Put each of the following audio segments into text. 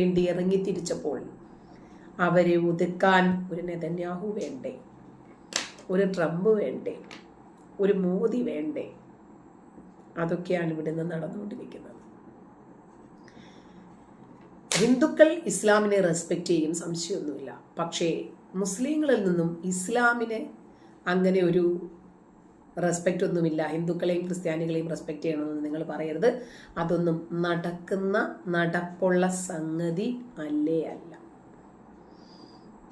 വേണ്ടി ഇറങ്ങി തിരിച്ചപ്പോൾ അവരെ ഒതുക്കാൻ ഒരു നെതന്യാഹു വേണ്ടേ? ഒരു ട്രംപ് വേണ്ടേ? ഒരു മോദി വേണ്ടേ? അതൊക്കെയാണ് ഇവിടെ നിന്ന് നടന്നുകൊണ്ടിരിക്കുന്നത്. ഹിന്ദുക്കൾ ഇസ്ലാമിനെ റെസ്പെക്റ്റ് ചെയ്യും സംശയമൊന്നുമില്ല. പക്ഷേ മുസ്ലിങ്ങളിൽ നിന്നും ഇസ്ലാമിനെ അങ്ങനെ ഒരു റെസ്പെക്റ്റ് ഒന്നുമില്ല. ഹിന്ദുക്കളെയും ക്രിസ്ത്യാനികളെയും റെസ്പെക്റ്റ് ചെയ്യണമെന്ന് നിങ്ങൾ പറയരുത്. അതൊന്നും നടക്കുന്ന നടപ്പുള്ള സംഗതി അല്ലേ അല്ല.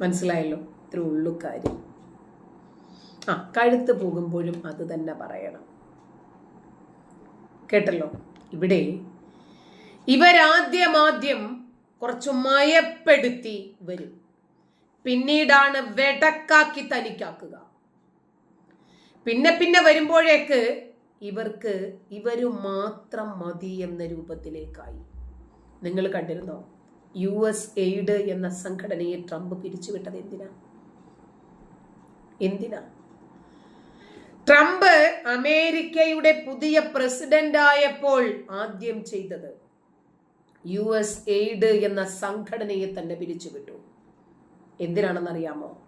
മനസ്സിലായല്ലോ? ഇത്ര ഉള്ളു കാര്യം. ആ കഴുത്ത് പോകുമ്പോഴും അത് തന്നെ പറയണം. കേട്ടല്ലോ? ഇവിടെ ഇവരാദ്യമാദ്യം കുറച്ച് മയപ്പെടുത്തി വരും. പിന്നീടാണ് വെടക്കാക്കി തനിക്കാക്കുക. പിന്നെ പിന്നെ വരുമ്പോഴേക്ക് ഇവർക്ക് ഇവർ മാത്രം മതി എന്ന രൂപത്തിലേക്കായി. നിങ്ങൾ കണ്ടിരുന്നോ? യു എസ് എയ്ഡ് എന്ന സംഘടനയെ ട്രംപ് പിരിച്ചുവിട്ടത് എന്തിനാ? എന്തിനാ? ട്രംപ് അമേരിക്കയുടെ പുതിയ പ്രസിഡന്റ് ആയപ്പോൾ ആദ്യം ചെയ്തത് യു എസ് എയ്ഡ് എന്ന സംഘടനയെ തന്നെ പിരിച്ചുവിട്ടു. എന്തിനാണെന്നറിയാമോ?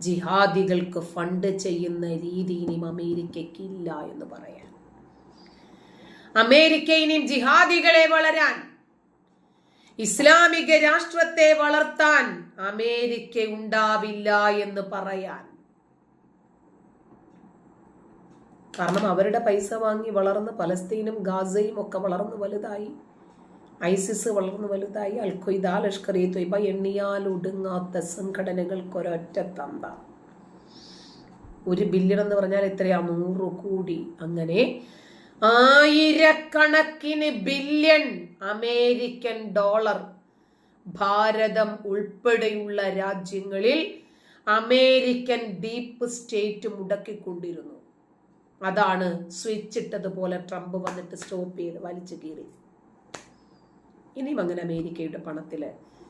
ജിഹാദികൾക്ക് ഫണ്ട് ചെയ്യുന്ന രീതി ഇനിയും അമേരിക്കയ്ക്ക് ഇല്ല എന്ന് പറയാൻ. അമേരിക്ക ഇനിയും ജിഹാദികളെ വളരാൻ ഇസ്ലാമിക രാഷ്ട്രത്തെ വളർത്താൻ അമേരിക്ക ഉണ്ടാവില്ല എന്ന് പറയാൻ. കാരണം അവരുടെ പൈസ വാങ്ങി വളർന്ന് പലസ്തീനും ഗാസയും ഒക്കെ വളർന്ന് വലുതായി. ഐസിസ് വളർന്നു വലുതായി. അൽഖയ്ദ ലഷ്കർ ഇ തൊയ്ബ എണ്ണിയാൽ ഒടുങ്ങാത്ത സംഘടനകൾക്കൊരൊറ്റ തന്ത. ഒരു ബില്യൺ എന്ന് പറഞ്ഞാൽ എത്രയാ? നൂറ് കോടി. അങ്ങനെ ആയിരക്കണക്കിന് ബില്യൺ അമേരിക്കൻ ഡോളർ ഭാരതം ഉൾപ്പെടെയുള്ള രാജ്യങ്ങളിൽ അമേരിക്കൻ ഡീപ്പ് സ്റ്റേറ്റ് മുടക്കിക്കൊണ്ടിരുന്നു. അതാണ് സ്വിച്ചിട്ടതുപോലെ ട്രംപ് വന്നിട്ട് സ്റ്റോപ്പ് ചെയ്ത് വലിച്ചു കീറി. ഇനിയും അങ്ങനെ അമേരിക്കയുടെ പണത്തിൽ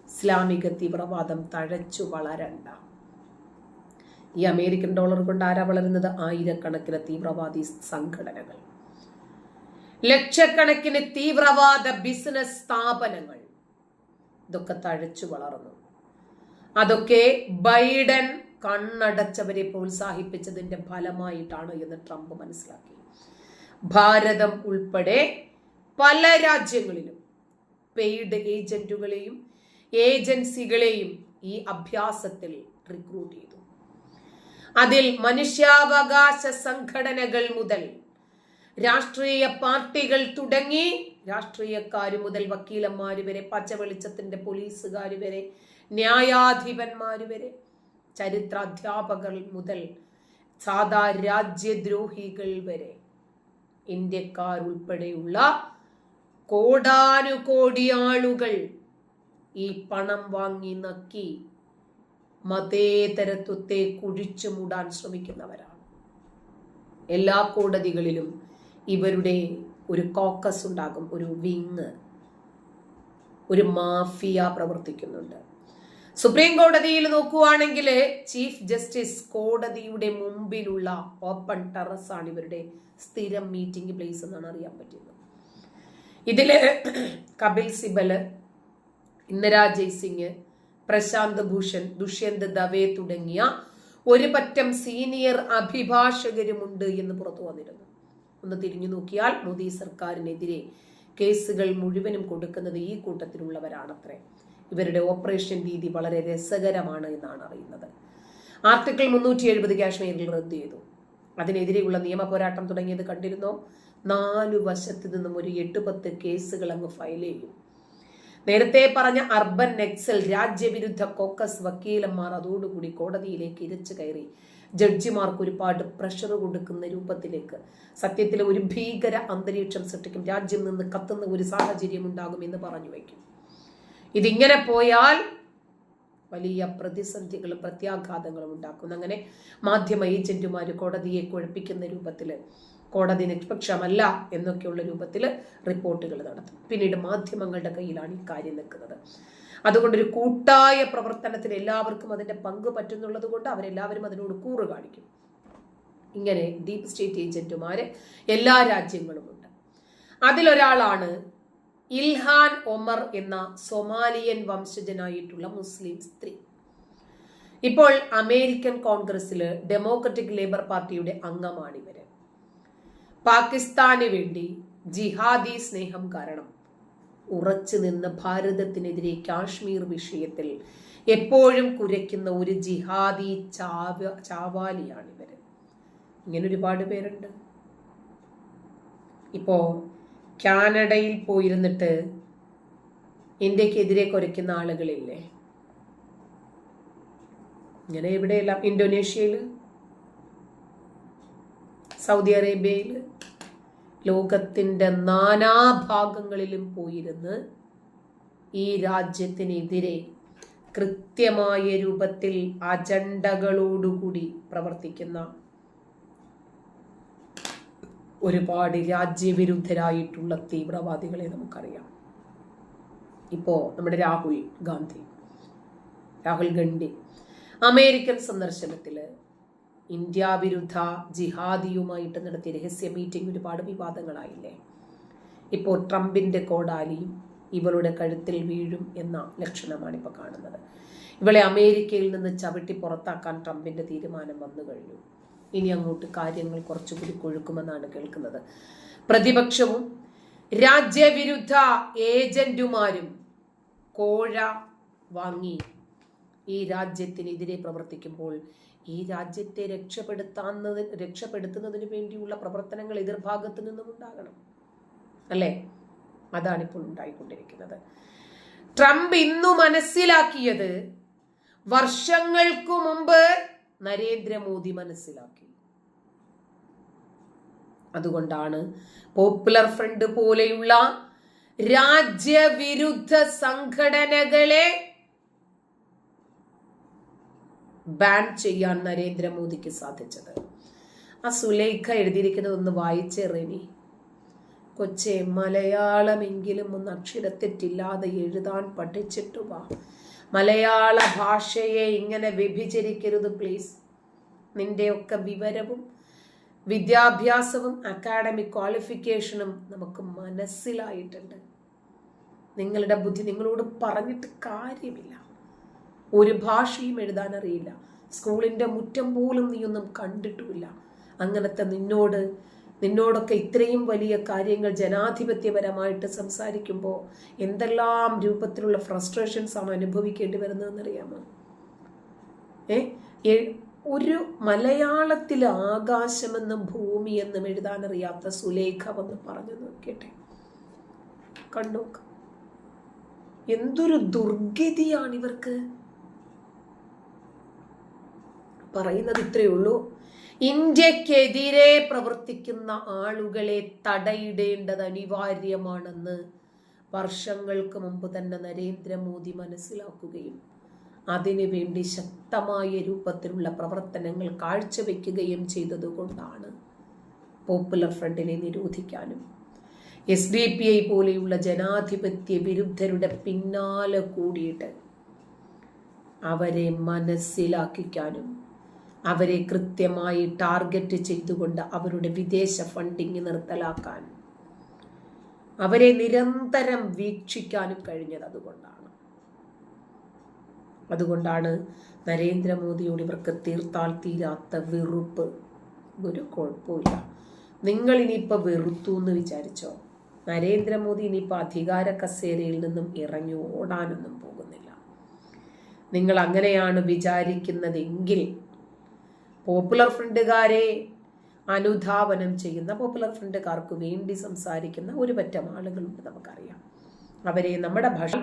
ഇസ്ലാമിക തീവ്രവാദം തഴച്ചു വളരണ്ട. ഈ അമേരിക്കൻ ഡോളർ കൊണ്ട് ആരാ വളരുന്നത്? ആയിരക്കണക്കിന് തീവ്രവാദി സംഘടനകൾ. ലക്ഷക്കണക്കിന് തീവ്രവാദ ബിസിനസ് സ്ഥാപനങ്ങൾ ഇതൊക്കെ തഴച്ചു വളർന്നു. അതൊക്കെ ബൈഡൻ കണ്ണടച്ചവരെ പ്രോത്സാഹിപ്പിച്ചതിന്റെ ഫലമായിട്ടാണ് എന്ന് ട്രംപ് മനസ്സിലാക്കി. ഭാരതം ഉൾപ്പെടെ പല രാജ്യങ്ങളിലും പെയ്ഡ് ഏജന്റുകളെയും ഏജൻസികളെയും ഈ അഭ്യാസത്തിൽ റിക്രൂട്ട് ചെയ്തു. അതിൽ മനുഷ്യാവകാശ സംഘടനകൾ മുതൽ രാഷ്ട്രീയ പാർട്ടികൾ തുടങ്ങി രാഷ്ട്രീയക്കാർ മുതൽ വക്കീലന്മാർ വരെ പച്ചവെളിച്ചത്തിന്റെ പോലീസുകാർ വരെ ന്യായാധിപന്മാർ വരെ ചരിത്രാധ്യാപകർ മുതൽ സാധാ രാജ്യദ്രോഹികൾ വരെ ഇന്ത്യക്കാർ ഉൾപ്പെടെയുള്ള കോടാനുകോടി ആളുകൾ ഈ പണം വാങ്ങി നക്കി മതേതരത്വത്തെ കുഴിച്ചു മൂടാൻ ശ്രമിക്കുന്നവരാണ്. എല്ലാ കോടതികളിലും ഇവരുടെ ഒരു കോക്കസ് ഉണ്ടാകും ഒരു വിങ് ഒരു മാഫിയ പ്രവർത്തിക്കുന്നുണ്ട്. സുപ്രീം കോടതിയിൽ നോക്കുവാണെങ്കിൽ ചീഫ് ജസ്റ്റിസ് കോടതിയുടെ മുമ്പിലുള്ള ഓപ്പൺ ടെറസ് ആണ് ഇവരുടെ സ്ഥിരം മീറ്റിംഗ് പ്ലേസ് എന്നാണ് അറിയാൻ പറ്റുന്നത്. ഇതിൽ കപിൽ സിബൽ ഇന്ദിരാ ജയ്സിംഗ് പ്രശാന്ത് ഭൂഷൺ ദുഷ്യന്ത് ദവേ തുടങ്ങിയ ഒരു പറ്റം സീനിയർ അഭിഭാഷകരുമുണ്ട് എന്ന് പുറത്തു വന്നിരുന്നു. ഒന്ന് തിരിഞ്ഞു നോക്കിയാൽ മോദി സർക്കാരിനെതിരെ കേസുകൾ മുഴുവനും കൊടുക്കുന്നത് ഈ കൂട്ടത്തിലുള്ളവരാണത്രേ. ഇവരുടെ ഓപ്പറേഷൻ രീതി വളരെ രസകരമാണ് എന്നാണ് അറിയുന്നത്. ആർട്ടിക്കിൾ മുന്നൂറ്റി എഴുപത് കാശ്മീരിൽ റദ്ദു ചെയ്തു. അതിനെതിരെയുള്ള നിയമ പോരാട്ടം തുടങ്ങിയത് കണ്ടിരുന്നോ? നാലു വശത്ത് നിന്നും ഒരു എട്ട് പത്ത് കേസുകൾ അങ്ങ് ഫയൽ ചെയ്യും. നേരത്തെ പറഞ്ഞ അർബൻ നെക്സൽ രാജ്യവിരുദ്ധ കോക്കസ് വക്കീലന്മാർ അതോടുകൂടി കോടതിയിലേക്ക് ഇരച്ചു കയറി. ജഡ്ജിമാർക്ക് ഒരുപാട് പ്രഷർ കൊടുക്കുന്ന രൂപത്തിലേക്ക്. സത്യത്തിൽ ഒരു ഭീകര അന്തരീക്ഷം സൃഷ്ടിക്കും. രാജ്യം നിന്ന് കത്തുന്ന ഒരു സാഹചര്യം ഉണ്ടാകും എന്ന് പറഞ്ഞു വയ്ക്കും. ഇതിങ്ങനെ പോയാൽ വലിയ പ്രതിസന്ധികളും പ്രത്യാഘാതങ്ങളും ഉണ്ടാക്കുന്നു. അങ്ങനെ മാധ്യമ ഏജന്റുമാർ കോടതിയെ കുഴപ്പിക്കുന്ന രൂപത്തിൽ കോടതി നിഷ്പക്ഷമല്ല എന്നൊക്കെയുള്ള രൂപത്തിൽ റിപ്പോർട്ടുകൾ നടത്തും പിന്നീട് മാധ്യമങ്ങളുടെ കയ്യിലാണ് ഈ കാര്യം നിൽക്കുന്നത്. അതുകൊണ്ടൊരു കൂട്ടായ പ്രവർത്തനത്തിൽ എല്ലാവർക്കും അതിന്റെ പങ്ക് പറ്റുന്നുള്ളത് കൊണ്ട് അവരെല്ലാവരും അതിനോട് കൂറ് കാണിക്കും. ഇങ്ങനെ ഡീപ് സ്റ്റേറ്റ് ഏജന്റുമാര് എല്ലാ രാജ്യങ്ങളുമുണ്ട് അതിലൊരാളാണ് ഇൽഹാൻ ഒമർ എന്ന സൊമാലിയൻ വംശജനായിട്ടുള്ള മുസ്ലിം സ്ത്രീ. ഇപ്പോൾ അമേരിക്കൻ കോൺഗ്രസിൽ ഡെമോക്രറ്റിക് ലേബർ പാർട്ടിയുടെ അംഗമാണ് ഇവർ. പാകിസ്ഥാന് വേണ്ടി ജിഹാദി സ്നേഹം കാരണം ഉറച്ചു നിന്ന് ഭാരതത്തിനെതിരെ കാശ്മീർ വിഷയത്തിൽ എപ്പോഴും കുരയ്ക്കുന്ന ഒരു ജിഹാദി ചാവ ചാവാലിയാണ് ഇവർ. ഇങ്ങനെ ഒരുപാട് പേരുണ്ട്. ഇപ്പോ കാനഡയിൽ പോയിരുന്നിട്ട് ഇന്ത്യക്കെതിരെ കുരയ്ക്കുന്ന ആളുകളില്ലേ? ഇങ്ങനെ എവിടെയെല്ലാം? ഇന്തോനേഷ്യയിൽ സൗദി അറേബ്യയിൽ ലോകത്തിന്റെ നാനാഭാഗങ്ങളിലും പോയിരുന്ന് ഈ രാജ്യത്തിനെതിരെ കൃത്യമായ രൂപത്തിൽ അജണ്ടകളോടുകൂടി പ്രവർത്തിക്കുന്ന ഒരുപാട് രാജ്യവിരുദ്ധരായിട്ടുള്ള തീവ്രവാദികളെ നമുക്കറിയാം. ഇപ്പോൾ നമ്മുടെ രാഹുൽ ഗാന്ധി രാഹുൽ ഗണ്ഡി അമേരിക്കൻ സന്ദർശനത്തിൽ ഇന്ത്യ വിരുദ്ധ ജിഹാദിയുമായിട്ട് നടത്തിയ രഹസ്യ മീറ്റിംഗ് ഒരുപാട് വിവാദങ്ങളായില്ലേ? ഇപ്പോൾ ട്രംപിന്റെ കോടാലിയും ഇവളുടെ കഴുത്തിൽ വീഴും എന്ന ലക്ഷണമാണ് ഇപ്പോൾ കാണുന്നത്. ഇവളെ അമേരിക്കയിൽ നിന്ന് ചവിട്ടി പുറത്താക്കാൻ ട്രംപിന്റെ തീരുമാനം വന്നു കഴിഞ്ഞു. ഇനി അങ്ങോട്ട് കാര്യങ്ങൾ കുറച്ചുകൂടി കൊഴുക്കുമെന്നാണ് കേൾക്കുന്നത്. പ്രതിപക്ഷവും രാജ്യവിരുദ്ധ ഏജന്റുമാരും കോഴ വാങ്ങി ഈ രാജ്യത്തിനെതിരെ പ്രവർത്തിക്കുമ്പോൾ ഈ രാജ്യത്തെ രക്ഷപ്പെടുത്താന്നത് രക്ഷപ്പെടുത്തുന്നതിന് വേണ്ടിയുള്ള പ്രവർത്തനങ്ങൾ എതിർഭാഗത്തു നിന്നും ഉണ്ടാകണം. അല്ലേ? അതാണിപ്പോൾ ഉണ്ടായിക്കൊണ്ടിരിക്കുന്നത്. ട്രംപ് ഇന്നു മനസ്സിലാക്കിയത് വർഷങ്ങൾക്കു മുമ്പ് നരേന്ദ്രമോദി മനസ്സിലാക്കി. അതുകൊണ്ടാണ് പോപ്പുലർ ഫ്രണ്ട് പോലെയുള്ള രാജ്യവിരുദ്ധ സംഘടനകളെ ബാൻ ചെയ്യാൻ നരേന്ദ്രമോദിക്ക് സാധിച്ചത്. ആ സുലൈഖ എഴുതിയിരിക്കുന്നത് ഒന്ന് വായിച്ചെറിനി കൊച്ചെ മലയാളമെങ്കിലും ഒന്ന് അക്ഷരത്തെറ്റില്ലാതെ എഴുതാൻ പഠിച്ചിട്ടു വാ. മലയാള ഭാഷയെ ഇങ്ങനെ വിഭജിച്ചിരിക്കരുത് പ്ലീസ് നിന്റെയൊക്കെ വിവരവും വിദ്യാഭ്യാസവും അക്കാഡമിക് ക്വാളിഫിക്കേഷനും നമുക്ക് മനസ്സിലായിട്ടുണ്ട്. നിങ്ങളുടെ ബുദ്ധി നിങ്ങളോട് പറഞ്ഞിട്ട് കാര്യമില്ല. ഒരു ഭാഷയും എഴുതാൻ അറിയില്ല. സ്കൂളിന്റെ മുറ്റം പോലും നീയൊന്നും കണ്ടിട്ടുമില്ല. അങ്ങനത്തെ നിന്നോട് നിന്നോടൊക്കെ ഇത്രയും വലിയ കാര്യങ്ങൾ ജനാധിപത്യപരമായിട്ട് സംസാരിക്കുമ്പോൾ എന്തെല്ലാം രൂപത്തിലുള്ള ഫ്രസ്ട്രേഷൻസ് ആണ് അനുഭവിക്കേണ്ടി വരുന്നതെന്നറിയാമോ? ഏ? ഒരു മലയാളത്തിൽ ആകാശമെന്നും ഭൂമിയെന്നും എഴുതാനറിയാത്ത സുലേഖ വന്ന് പറഞ്ഞു നോക്കട്ടെ കണ്ടോക്ക എന്തൊരു ദുർഗതിയാണ് ഇവർക്ക്. പറയുന്നത് ഇത്രയേ ഉള്ളൂ. ഇന്ത്യക്കെതിരെ പ്രവർത്തിക്കുന്ന ആളുകളെ തടയിടേണ്ടത് അനിവാര്യമാണെന്ന് വർഷങ്ങൾക്ക് മുമ്പ് തന്നെ നരേന്ദ്രമോദി മനസ്സിലാക്കുകയും അതിനുവേണ്ടി ശക്തമായ രൂപത്തിലുള്ള പ്രവർത്തനങ്ങൾ കാഴ്ചവെക്കുകയും ചെയ്തതുകൊണ്ടാണ് പോപ്പുലർ ഫ്രണ്ടിനെ നിരോധിക്കാനും. എസ് ഡി പി ഐ പോലെയുള്ള ജനാധിപത്യ വിരുദ്ധരുടെ പിന്നാലെ കൂടിയിട്ട് അവരെ മനസ്സിലാക്കിക്കാനും അവരെ കൃത്യമായി ടാർഗറ്റ് ചെയ്തുകൊണ്ട് അവരുടെ വിദേശ ഫണ്ടിങ് നിർത്തലാക്കാൻ. അവരെ നിരന്തരം വീക്ഷിക്കാനും കഴിഞ്ഞത് അതുകൊണ്ടാണ്. അതുകൊണ്ടാണ് നരേന്ദ്രമോദിയോട് ഇവർക്ക് തീർത്താൽ തീരാത്ത വെറുപ്പ്. ഒരു കുഴപ്പമില്ല നിങ്ങൾ ഇനിയിപ്പോൾ വെറുത്തു എന്ന് വിചാരിച്ചോ? നരേന്ദ്രമോദി ഇനിയിപ്പോൾ അധികാര കസേരയിൽ നിന്നും ഇറങ്ങി ഓടാനൊന്നും പോകുന്നില്ല. നിങ്ങൾ അങ്ങനെയാണ് വിചാരിക്കുന്നതെങ്കിൽ പോപ്പുലർ ഫ്രണ്ടുകാരെ അനുധാവനം ചെയ്യുന്ന പോപ്പുലർ ഫ്രണ്ടുകാർക്ക് വേണ്ടി സംസാരിക്കുന്ന ഒരു പറ്റം ആളുകളുണ്ട് നമുക്കറിയാം. അവരെ നമ്മുടെ ഭാഷ